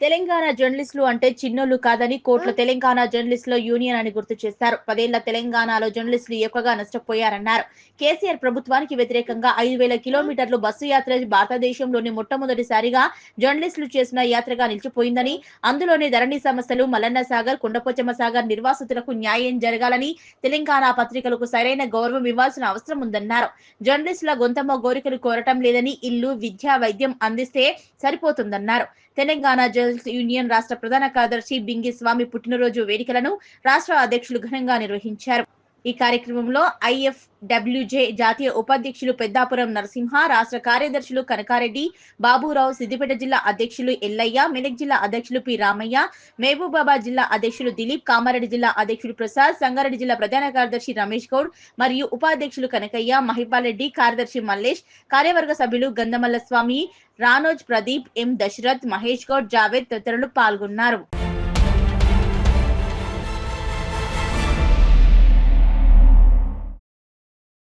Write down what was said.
తెలంగాణ జర్నలిస్టులు అంటే చిన్నోళ్ళు కాదని కోట్ల తెలంగాణ జర్నలిస్టుల యూనియన్ అని గుర్తు చేశారు పదేళ్ళ తెలంగాణలో జర్నలిస్టులు ఎక్కువగా నష్టపోయారన్నారు. కేసీఆర్ ప్రభుత్వానికి వ్యతిరేకంగా ఐదు వేల కిలోమీటర్లు బస్సు యాత్ర భారతదేశంలోని మొట్టమొదటిసారిగా జర్నలిస్టులు చేసిన యాత్రగా నిలిచిపోయిందని అందులోనే ధరణి సంస్థలు మల్లన్న సాగర్ కుండపోచమ్మ సాగర్ నిర్వాసితులకు న్యాయం జరగాలని తెలంగాణ పత్రికలకు సరైన గౌరవం ఇవ్వాల్సిన అవసరం ఉందన్నారు. జర్నలిస్టుల గొంతమ్మ కోరికలు కోరటం లేదని ఇల్లు విద్యా వైద్యం అందిస్తే సరిపోతుందన్నారు. తెలంగాణ జర్నలిస్ట్ యూనియన్ రాష్ట్ర ప్రధాన కార్యదర్శి బింగి స్వామి పుట్టినరోజు వేడుకలను రాష్ట్ర అధ్యక్షులు ఘనంగా నిర్వహించారు ఈ కార్యక్రమంలో ఐఎఫ్ డబ్ల్యూజే జాతీయ ఉపాధ్యక్షులు పెద్దాపురం నరసింహ రాష్ట్ర కార్యదర్శులు కనకారెడ్డి బాబురావు సిద్దిపేట జిల్లా అధ్యక్షులు ఎల్లయ్య మెదక్ జిల్లా అధ్యక్షులు పి రామయ్య మహబూబాబాద్ జిల్లా అధ్యక్షులు దిలీప్ కామారెడ్డి జిల్లా అధ్యక్షులు ప్రసాద్ సంగారెడ్డి జిల్లా ప్రధాన కార్యదర్శి రమేష్ గౌడ్ మరియు ఉపాధ్యక్షులు కనకయ్య మహిపాలెడ్డి కార్యదర్శి మల్లేష్ కార్యవర్గ సభ్యులు గంధమల్ల స్వామి రానోజ్ ప్రదీప్ ఎం దశరథ్ మహేష్ గౌడ్ జావేద్ తదితరులు పాల్గొన్నారు.